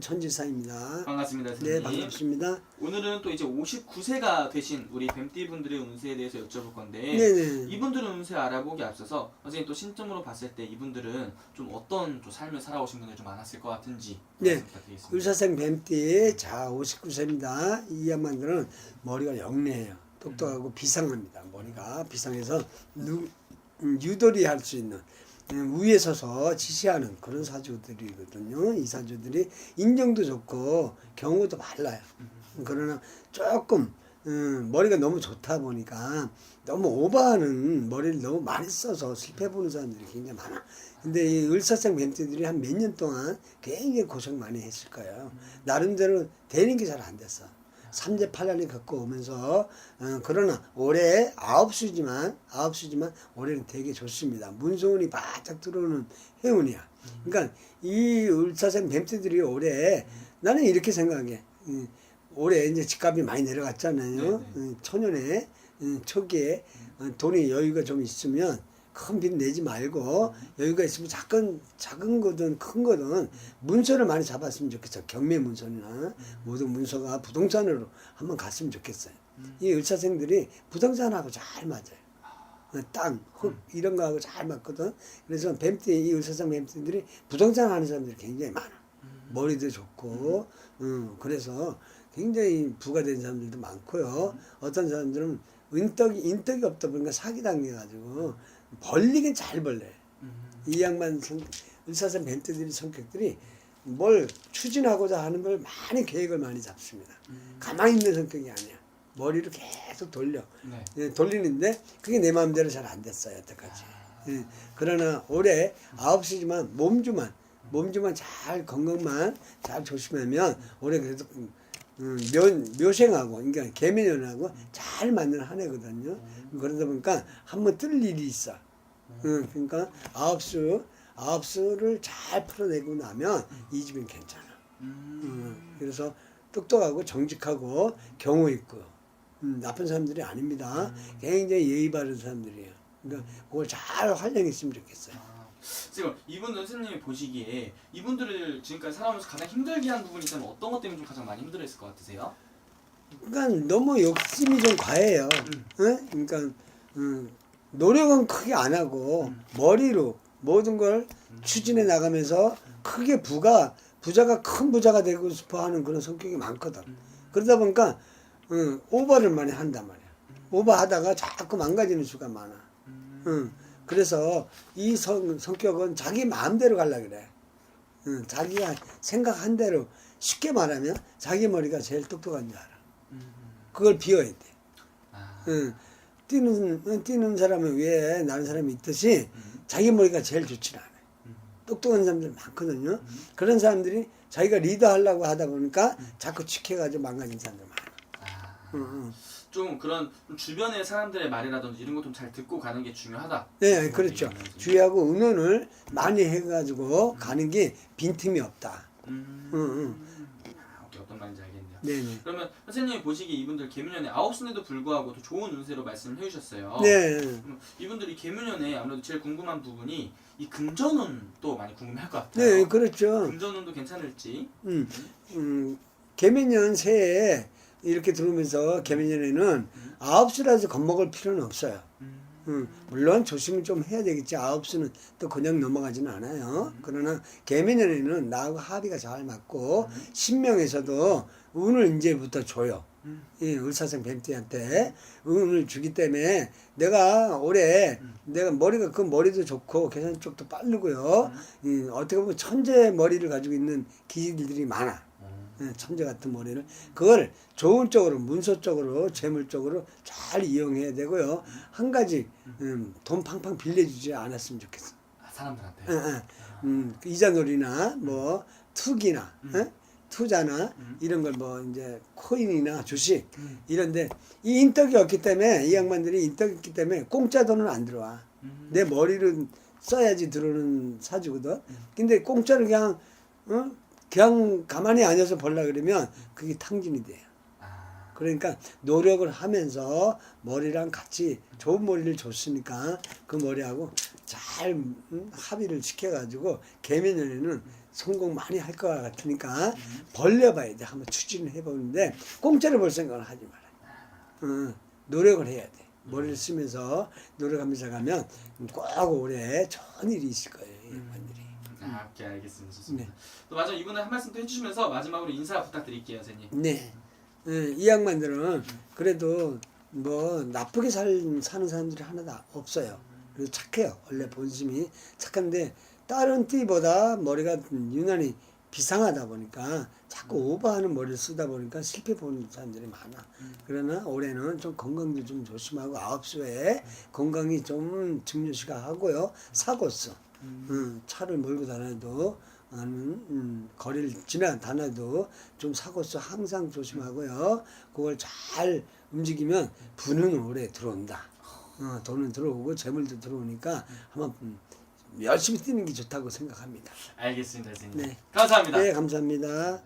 천지사입니다. 반갑습니다, 네, 선생님. 반갑습니다. 오늘은 또 이제 59세가 되신 우리 뱀띠 분들의 운세에 대해서 여쭤볼 건데 네네. 이분들은 운세 알아보기 앞서서 선생님 또 신점으로 봤을 때 이분들은 좀 어떤 좀 삶을 살아오신 분들이 좀 많았을 것 같은지 네. 부탁드리겠습니다. 울사생 뱀띠 자 59세입니다. 이 양반들은 머리가 영리해요. 똑똑하고 비상합니다. 머리가 비상해서 누, 음, 유도리 할 수 있는 음, 위에 서서 지시하는 그런 사주들이거든요. 이 사주들이 인정도 좋고 경우도 많아요. 그러나 조금 음, 머리가 너무 좋다 보니까 너무 오버하는 머리를 너무 많이 써서 실패 보는 사람들이 굉장히 많아. 근데 이 을사생 뱀띠들이 한 몇 년 동안 굉장히 고생 많이 했을 거예요. 나름대로 되는 게 잘 안 됐어. 삼재 팔란이 갖고 오면서 어, 그러나 올해 아홉 수지만 아홉 수지만 올해는 되게 좋습니다. 문소운이 바짝 들어오는 해운이야. 그러니까 이 을사생 뱀띠들이 올해 나는 이렇게 생각해. 음, 올해 이제 집값이 많이 내려갔잖아요. 음, 초년에 음, 초기에 어, 돈이 여유가 좀 있으면 큰 빚 내지 말고 여유가 있으면 작은 작은 거든 큰 거든 문서를 많이 잡았으면 좋겠어. 경매 문서나 모든 문서가 부동산으로 한번 갔으면 좋겠어요. 이 의사생들이 부동산하고 잘 맞아요. 어, 땅, 흙 이런 거하고 잘 맞거든. 그래서 뱀띠 이 의사생 뱀띠들이 부동산 하는 사람들이 굉장히 많아. 머리도 좋고, 음, 그래서 굉장히 부가 된 사람들도 많고요. 어떤 사람들은 인덕이 인덕이 없다 보니까 사기 당해가지고 벌리긴 잘 벌래. 음. 이 양반 성, 의사생 뱀띠들이 성격들이 뭘 추진하고자 하는 걸 많이 계획을 많이 잡습니다. 가만히 있는 성격이 아니야. 머리를 계속 돌려. 네. 예, 돌리는데 그게 내 마음대로 잘 안 됐어요 여태까지. 예, 그러나 올해 아홉 시지만 몸주만 몸주만 잘 건강만 잘 조심하면 올해 그래도 음, 묘, 묘생하고 그러니까 개미년하고 잘 맞는 한 해거든요. 그러다 보니까 한번 뜰 일이 있어. 음, 그러니까 아홉 수 아홉 수를 잘 풀어내고 나면 이 집은 괜찮아. 음. 음, 그래서 똑똑하고 정직하고 경우 있고 음, 나쁜 사람들이 아닙니다. 굉장히 예의 바른 사람들이에요. 그러니까 그걸 잘 활용했으면 좋겠어요. 아, 지금 이분 선생님이 보시기에 이분들을 지금까지 살아오면서 가장 힘들게 한 부분이 있다면 어떤 것 때문에 좀 가장 많이 힘들었을 것 같으세요? 그러니까 너무 욕심이 좀 과해요. 응? 그러니까 음, 노력은 크게 안 하고 머리로 모든 걸 추진해 나가면서 크게 부가 부자가 큰 부자가 되고 싶어 하는 그런 성격이 많거든. 그러다 보니까 음, 오버를 많이 한단 말이야. 오버하다가 자꾸 망가지는 수가 많아. 응. 그래서 이 성, 성격은 자기 마음대로 갈라 그래. 응. 자기가 생각한 대로 쉽게 말하면 자기 머리가 제일 똑똑한 줄 알아. 그걸 비워야 돼. 아, 응. 뛰는 응, 뛰는 사람은 위에 나는 사람이 있듯이 자기 머리가 제일 좋지 않아. 똑똑한 사람들 많거든요. 그런 사람들이 자기가 리더 하려고 하다 보니까 자꾸 치켜가지고 망가진 사람들 많아. 아, 응, 응. 좀 그런 좀 주변의 사람들의 말이라든지 이런 거좀잘 듣고 가는 게 중요하다. 네, 그렇죠. 주의하고 의논을 많이 해가지고 가는 게 빈틈이 없다. 음, 응, 응. 아, 오케이, 어떤 말인지 알겠네요. 네네. 그러면 선생님이 보시기에 이분들 개묘년에 아홉 수인데도 불구하고 또 좋은 운세로 말씀을 해주셨어요. 네. 이분들이 개묘년에 아무래도 제일 궁금한 부분이 이 금전운 또 많이 궁금할 것 같아요. 네, 그렇죠. 금전운도 괜찮을지. 음, 음, 개미년 새해 이렇게 들어오면서 개미년에는 아홉 수라서 겁먹을 필요는 없어요. 음, 음, 물론 조심을 좀 해야 되겠지. 아홉 수는 또 그냥 넘어가지는 않아요. 그러나 개미년에는 나하고 합의가 잘 맞고 신명에서도 운을 이제부터 줘요. 음. 이 을사생 뱀띠한테 운을 주기 때문에 내가 올해 내가 머리가 그 머리도 좋고 계산 쪽도 빠르고요. 이 어떻게 보면 천재 머리를 가지고 있는 기질들이 많아. 예, 천재 같은 머리를 그걸 좋은 쪽으로 문서 쪽으로 재물 쪽으로 잘 이용해야 되고요. 한 가지 음, 돈 팡팡 빌려주지 않았으면 좋겠어. 아, 사람들한테. 예, 예. 음, 그 이자놀이나 뭐 투기나 예? 투자나 이런 걸 뭐 이제 코인이나 주식 음. 이런데 이 인덕이 없기 때문에 이 양반들이 인덕이 있기 때문에 공짜 돈은 안 들어와. 음. 내 머리를 써야지 들어오는 사주거든. 근데 공짜로 그냥 어? 그냥 가만히 앉아서 벌라 그러면 그게 탕진이 돼요. 아, 그러니까 노력을 하면서 머리랑 같이 좋은 머리를 줬으니까 그 머리하고 잘 음, 합의를 시켜가지고 개미년에는 성공 많이 할 것 같으니까 벌려봐야 돼. 한번 추진을 해보는데 공짜로 벌 생각을 하지 말아요. 어, 노력을 해야 돼. 머리를 쓰면서 노력하면서 가면 꼭 올해 좋은 일이 있을 거예요. 오케이 알겠습니다. 좋습니다. 네. 또 마지막 이분은 한 말씀 또 해주시면서 마지막으로 인사 부탁드릴게요, 선생님. 네. 예, 이 양반들은 그래도 뭐 나쁘게 살, 사는 사람들이 하나도 없어요. 그래서 착해요. 원래 본심이 착한데 다른 띠보다 머리가 유난히 비상하다 보니까 자꾸 오버하는 머리를 쓰다 보니까 실패 보는 사람들이 많아. 그러나 올해는 좀 건강도 좀 조심하고 아홉 수에 건강이 좀 중요시가 하고요. 사고 써. 음, 차를 몰고 다녀도 아는 음, 거리를 지나 다녀도 좀 사고서 항상 조심하고요. 그걸 잘 움직이면 부는 오래 들어온다. 어, 돈은 들어오고 재물도 들어오니까 한번 음, 열심히 뛰는 게 좋다고 생각합니다. 알겠습니다, 선생님. 네. 감사합니다. 네, 감사합니다.